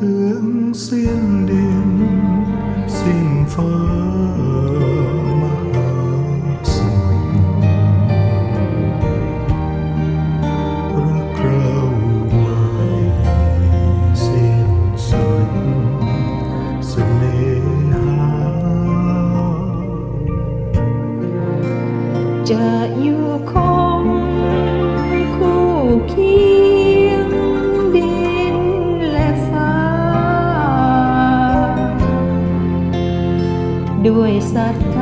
ถึงสิ้นดิน สิ้นฟ้ามหาสมุทรรักเราไม่สิ้นสุดเสน่หาจะอยู่คงคู่เคีย divorce that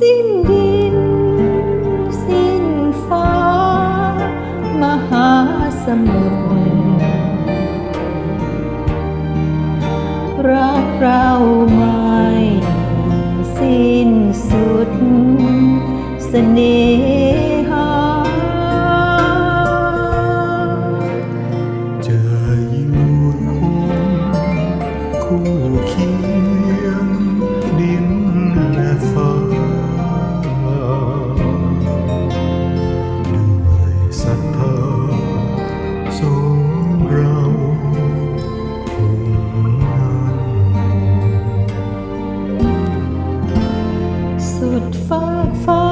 สิ้นดิน สิ้นฟ้า มหาสมุทรรักเราไม่สิ้นสุดเสน่หา จะอยู่คู่ fuck, fuck.